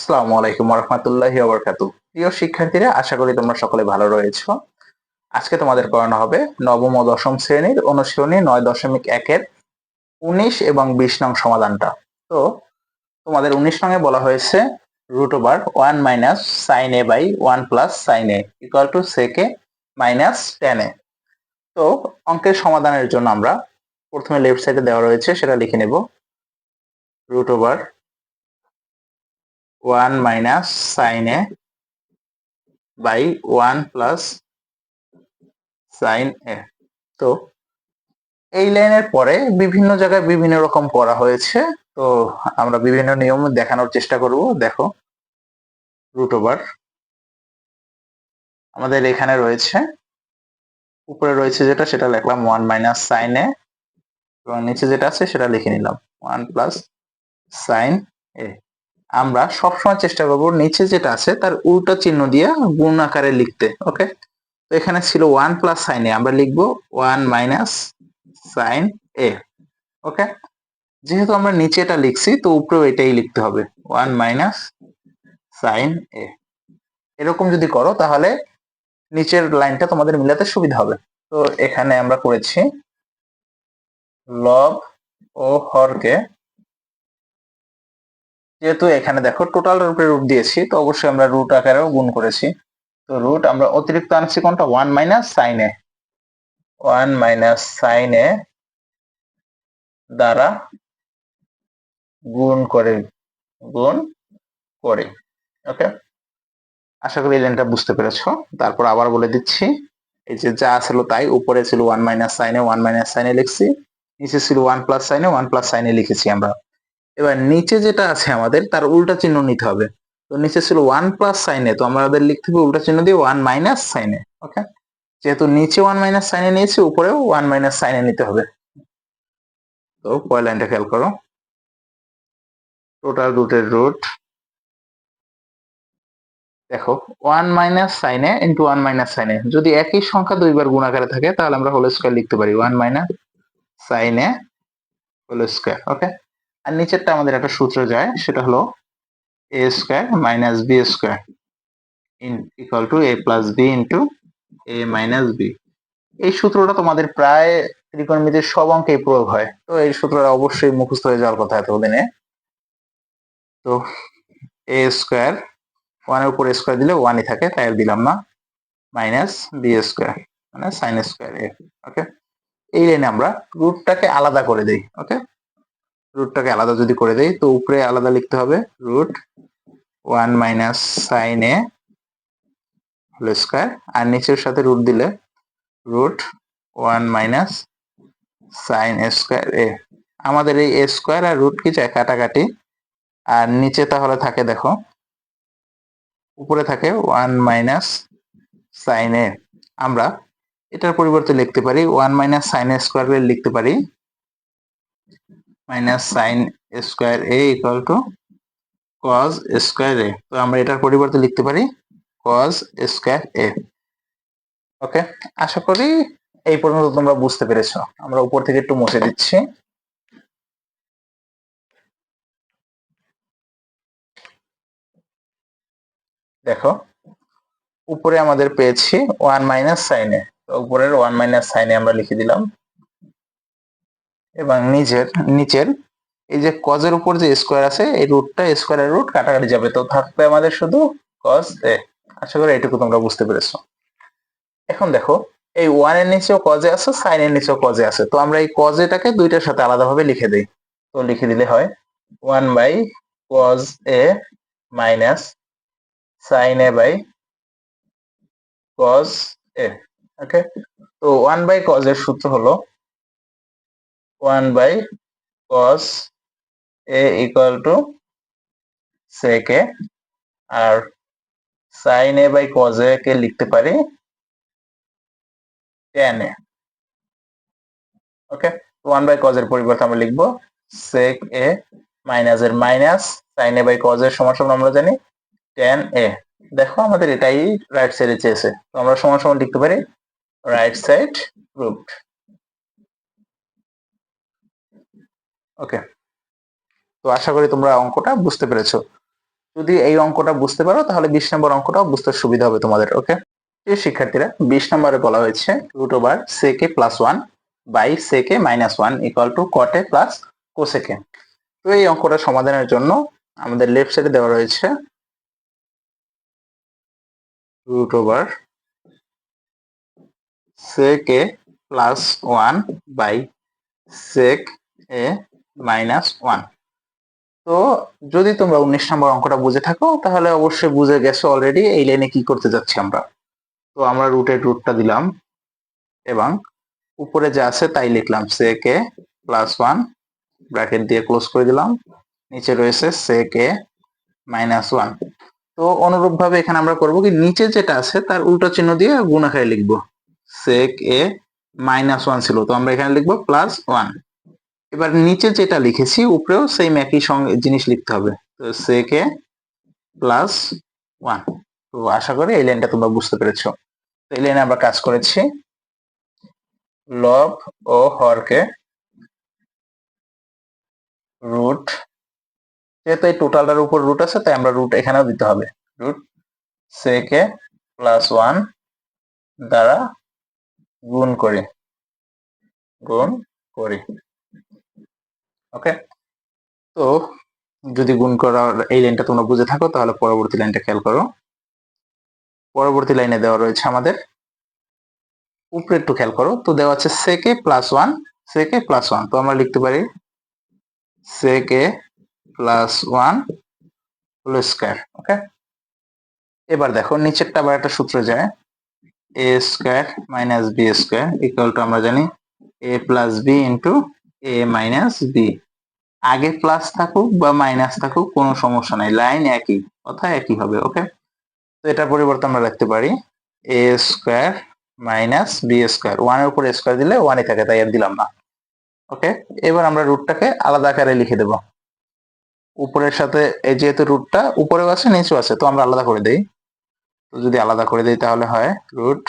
আসসালামু আলাইকুম রহমতুল্লাহি ওবরকাতু প্রিয় শিক্ষার্থীরা, আশা করি তোমরা সকলে ভালো রয়েছো। আজকে তোমাদের করানো হবে নবম ও দশম শ্রেণির অনুশীলনী নয় দশমিক একের উনিশ এবং বিশ নং সমাধানটা। তো, তোমাদের উনিশ নঙে বলা হয়েছে root over one minus sine a by one plus sine a equal to sec minus tan a তো, অঙ্কের সমাধানের জন্য আমরা প্রথমে লেফট সাইডে দেওয়া রয়েছে, সেটা লিখে নেব। Root over one minus sine a by one plus sine a. তো এই লাইনের পরে বিভিন্ন জায়গায় বিভিন্ন রকম করা হয়েছে। তো আমরা বিভিন্ন নিয়ম দেখানোর চেষ্টা করব। দেখো রুট ওভার আমাদের এখানে রয়েছে। উপরে রয়েছে যেটা, সেটা লিখলাম ওয়ান মাইনাস সাইন এ। এবং নিচে যেটা আছে, সেটা লিখে নিলাম। One plus sine a. আমরা সবসময় চেষ্টা করব নিচে যেটা আছে তার উল্টো চিহ্ন দিয়ে গুণ আকারে লিখতে ওকে তো এখানে ছিল ওয়ান প্লাস সাইন এ আমরা লিখব one minus sine a okay যেহেতু আমরা নিচে এটা লিখছি, তো উপরেও এটাই লিখতে হবে ওয়ান মাইনাস সাইন এ এরকম যদি করো তাহলে নিচের লাইনটা তোমাদের মিলাতে সুবিধা হবে। তো এখানে আমরা করেছি লব ও হরকে যেহেতু এখানে দেখো টোটাল রুটের রুট দিয়েছি, তো অবশ্যই আমরা রুট আকারেও গুণ করেছি। তো রুট আমরা অতিরিক্ত আনছি কোনটা? One minus sine a one minus sine a দ্বারা গুণ করে গুণ করে ওকে আশা করি এই লাইনটা বুঝতে পেরেছ। তারপর আবার বলে দিচ্ছি, এই যে যা ছিল তাই, উপরে ছিল one minus sine a one minus sine a লিখছি, নিচে ছিল one plus sine a one plus sine a লিখেছি আমরা। এবার নিচে যেটা আছে আমাদের, তার উল্টা চিহ্ন নিতে হবে। তো নিচে ছিল ওয়ান প্লাস সাইনে তো আমাদের লিখতে হবে উল্টা চিহ্ন দিয়ে ওয়ান মাইনাস সাইনে ওকে যেহেতু নিচে ওয়ান মাইনাস সাইনে নিয়েছি, উপরেও ওয়ান মাইনাস সাইনে নিতে হবে। তো পয় লাইনটা খেয়াল করো। টোটাল রুটের রুট দেখো one minus sine a into one minus sine a যদি একই সংখ্যা দুইবার গুণাকারে থাকে, তাহলে আমরা হোল স্কোয়ার লিখতে পারি one minus sine a whole square okay আর নিচেরটা আমাদের একটা সূত্র যায়, সেটা হলো a square minus b square in equal to a plus b into a minus b এই সূত্রটা তোমাদের প্রায় ত্রিকোণমিতির সব অঙ্কে প্রয়োগ হয়। তো এই সূত্রটা অবশ্যই মুখস্থ হয়ে যাওয়ার কথা এতদিনে। তো এ স্কোয়ার ওয়ানের উপর স্কোয়ার দিলে ওয়ানই থাকে, তাই দিলাম না। মাইনাস বি স্কোয়ার মানে সাইন স্কোয়ার এ ওকে এই লাইনে আমরা রুটটাকে আলাদা করে দিই ওকে রুটটাকে আলাদা যদি করে দেই, তো উপরে আলাদা লিখতে হবে root one minus sine A whole square আর নিচের সাথে রুট দিলে root one minus sine square A আমাদের এই এ স্কোয়ার আর রুট কি চাই কাটাকাটি, আর নিচে তাহলে থাকে দেখো, উপরে থাকে ওয়ান মাইনাস সাইন এ আমরা এটার পরিবর্তে লিখতে পারি ওয়ান মাইনাস সাইন স্কোয়ার লিখতে পারি minus sine square A equal to cos square A তো আমরা এটার পরিবর্তে লিখতে পারি কজ স্কোয়ার এ ওকে আশা করি এই পর্যন্ত তোমরা বুঝতে পেরেছ। আমরা উপর থেকে একটু মুছে দিচ্ছি। দেখো, উপরে আমাদের পেয়েছি ওয়ান মাইনাস সাইনে তো উপরের ওয়ান মাইনাস সাইনে আমরা লিখে দিলাম। এবং নিচের নিচের, এই যে কজের উপর যে স্কোয়ার আছে, এই রুটটা স্কোয়ারের রুট কাটাকাটি যাবে। তো থাকবে আমাদের শুধু কজ এ আশা করি এটুকু তোমরা বুঝতে পেরেছ। এখন দেখো, এই ওয়ানের নিচেও কজে আছে সাইন এর নিচেও কজে আছে। তো আমরা এই কজেটাকে দুইটার সাথে আলাদাভাবে লিখে দিই। তো লিখে দিলে হয় one by cos A minus sine A by cos A okay তো ওয়ান বাই কজ এর সূত্র হলো one by cos A equal to sec R sine A by cos A কে লিখতে পারি tan A. Okay one by cos এর পরিবর্তে আমরা লিখব সেক এ মাইনাস এর minus sine A by cos এর সমান সমান আমরা জানি টেন এ। দেখো আমাদের এটাই রাইট সাইডে চেয়েছে। তো আমরা সমান সমান লিখতে পারি রাইট সাইড রুট ওকে তো আশা করি তোমরা অঙ্কটা বুঝতে পেরেছ। যদি এই অঙ্কটা বুঝতে পারো, তাহলে বিশ নম্বর অঙ্কটাও বুঝতে সুবিধা হবে তোমাদের ওকে শিক্ষার্থীরা, বিশ নম্বরে বলা হয়েছে root over sec A plus one by sec A minus one equal to cot A plus cosec A তো এই অঙ্কটা সমাধানের জন্য আমাদের লেফট সাইডে দেওয়া রয়েছে root over sec A plus one by sec A minus one. তো যদি তোমরা উনিশ নম্বর অঙ্কটা বুঝে থাকো, তাহলে অবশ্যই বুঝে গেছো অলরেডি এই লাইনে কি করতে যাচ্ছি আমরা। তো আমরা রুটের রুটটা দিলাম, এবং উপরে যা আছে তাই লিখলাম sec A plus one bracket দিয়ে ক্লোজ করে দিলাম। নিচে রয়েছে সেক এ মাইনাস ওয়ান তো অনুরূপ ভাবে এখানে আমরা করব কি, নিচে যেটা আছে তার উল্টো চিহ্ন দিয়ে গুণ লিখব। সেক এ মাইনাস ওয়ান ছিল, তো আমরা এখানে লিখব প্লাস ওয়ান এবার নিচে যেটা লিখেছি, উপরেও সেম একই সঙ্গে জিনিস লিখতে হবে। তো সেক এ প্লাস ওয়ান তো আশা করি এই লাইনটা তোমরা বুঝতে পেরেছ। এই লাইনে আমরা কাজ করেছি। লব ও হরকে রুট যেহেতু এই টোটালটার উপর রুট আছে, তাই আমরা রুট এখানেও দিতে হবে। রুট সেকে প্লাস ওয়ান দ্বারা গুণ করি। গুণ করি। ওকে তো যদি গুণ করার এই লাইনটা তোমরা বুঝে থাকো, তাহলে পরবর্তী লাইনটা খেয়াল করো। পরবর্তী লাইনে দেওয়া রয়েছে আমাদের। উপরে একটু খেয়াল করো, তো দেওয়া আছে sec A plus one sec A plus one তো আমরা লিখতে পারি sec A plus one whole square okay এবার দেখো, নিচেরটা আবার একটা সূত্র যায় A square minus B square equal to আমরা জানি A plus B into A minus B আগে প্লাস থাকুক বা মাইনাস থাকুক, কোনো সমস্যা নাই। লাইন একই কথা একই হবে ওকে তো এটার পরিবর্তে আমরা লিখতে পারি A square minus B square ওয়ানের উপর স্কোয়ার দিলে ওয়ানই থাকে, তাই আর দিলাম না। ওকে এবার আমরা রুটটাকে আলাদা আকারে লিখে দেব। উপরের সাথে, এই যেহেতু রুটটা উপরেও আছে, নিচেও আছে, তো আমরা আলাদা করে দেই। তো যদি আলাদা করে দিই তাহলে হয় root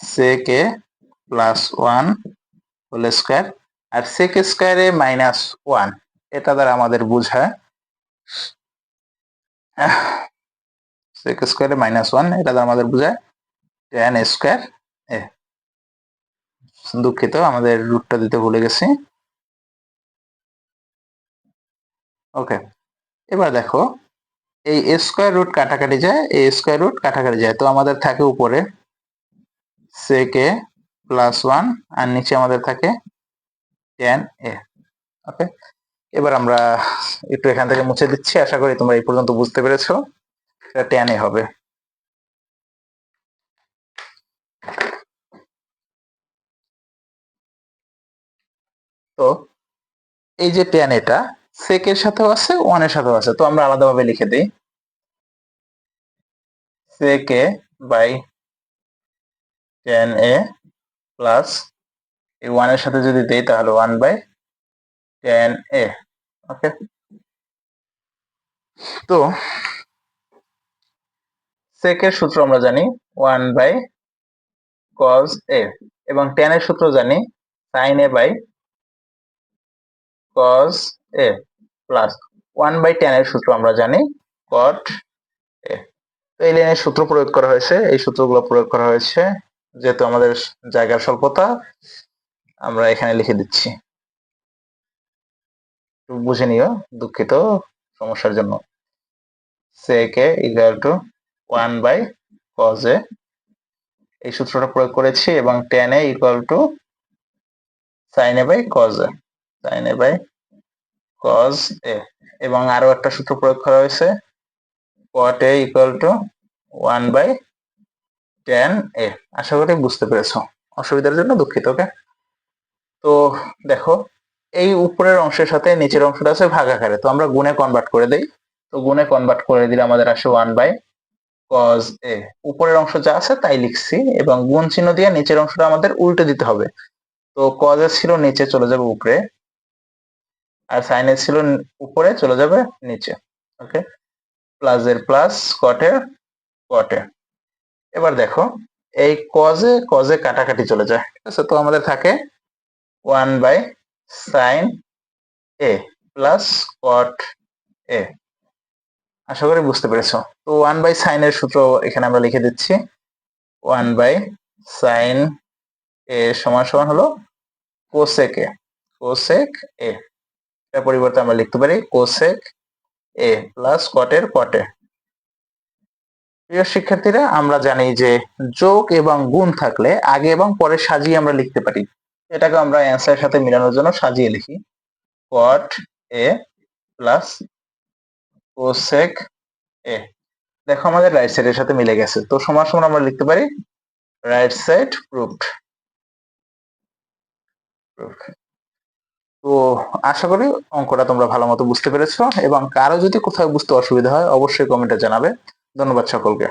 sec A plus one whole square R sec স্কোয়ারে মাইনাস ওয়ান এটা দ্বারা আমাদের বোঝায়। সেক স্কোয়ারে মাইনাস ওয়ান এটা দ্বারা আমাদের বোঝায় টেন স্কোয়ার এ। দুঃখিত, আমাদের রুটটা দিতে ভুলে গেছি। ওকে এবার দেখো, এই স্কোয়ার রুট কাটাকাটি যায়, এই স্কোয়ার রুট কাটাকাটি যায়, তো আমাদের থাকে উপরে। সেকে প্লাস ওয়ান আর নিচে আমাদের থাকে টেন এ ওকে এবার আমরা একটু এখান থেকে মুছে দিচ্ছি। আশা করি তোমরা এই পর্যন্ত বুঝতে পেরেছ। এটা টেন এ হবে। তো এই যে টেন এটা সেকের সাথেও আছে ওয়ানের সাথেও আছে। তো আমরা আলাদাভাবে লিখে দিই। Sec A by tan A plus এই ওয়ানের সাথে যদি দেই তাহলে one by tan A okay তো সেকের সূত্র আমরা জানি ওয়ান বাই কজ এ এবং টেন এর সূত্র জানি sine A by cos A plus one by tan এর সূত্র আমরা জানি কট এ তো এই লাইনের সূত্র প্রয়োগ করা হয়েছে। এই সূত্রগুলো প্রয়োগ করা হয়েছে যেহেতু আমাদের জায়গার স্বল্পতা আমরা এখানে লিখে দিচ্ছি। বুঝে নিও দুঃখিত সমস্যার জন্য। Sec A equal to one by cos A এই সূত্রটা প্রয়োগ করেছি এবং tan A equal to sine A by cos A sine A by cos A এবং আরও একটা সূত্র প্রয়োগ করা হয়েছে। Cot A equal to one by tan A আশা করি বুঝতে পেরেছ। অসুবিধার জন্য দুঃখিত ওকে তো দেখো, এই উপরের অংশের সাথে নিচের অংশটা আছে ভাগ আকারে তো আমরা গুণে কনভার্ট করে দেই। তো গুণে কনভার্ট করে দিলে আমাদের আসে ওয়ান বাই কজ এ উপরের অংশ যা আছে তাই লিখছি এবং গুণ চিহ্ন দিয়ে নিচের অংশটা আমাদের উল্টে দিতে হবে। তো কজ এ ছিল নিচে, চলে যাবে উপরে। আর সাইন এ ছিল উপরে, চলে যাবে নিচে। ওকে প্লাস এর প্লাস কটের কটে এবার দেখো, এই কজে কজে কাটাকাটি চলে যায়। ঠিক আছে? তো আমাদের থাকে one by sine A plus cot A. আশা করি বুঝতে পেরেছ। তো ওয়ান বাই সাইনের সূত্র এখানে আমরা লিখে দিচ্ছি। ওয়ান বাই সাইন এ সমান সমান হলো কোসেক এ কোসেক এ। এর পরিবর্তে আমরা লিখতে পারি কোসেক এ প্লাস কটের কটে প্রিয় শিক্ষার্থীরা, আমরা জানি যে যোগ এবং গুণ থাকলে আগে এবং পরে সাজিয়ে আমরা লিখতে পারি। এটাকে আমরা অ্যান্সারের সাথে মিলানোর জন্য সাজিয়ে লিখি। কট এ প্লাস কোসেক এ দেখো আমাদের রাইট সাইডের সাথে মিলে গেছে। তো সমান সমান আমরা লিখতে পারি রাইট সাইড প্রুফড তো আশা করি অঙ্কটা তোমরা ভালো মতো বুঝতে পেরেছ এবং কারও যদি কোথাও বুঝতে অসুবিধা হয়, অবশ্যই কমেন্টে জানাবে। ধন্যবাদ সকলকে।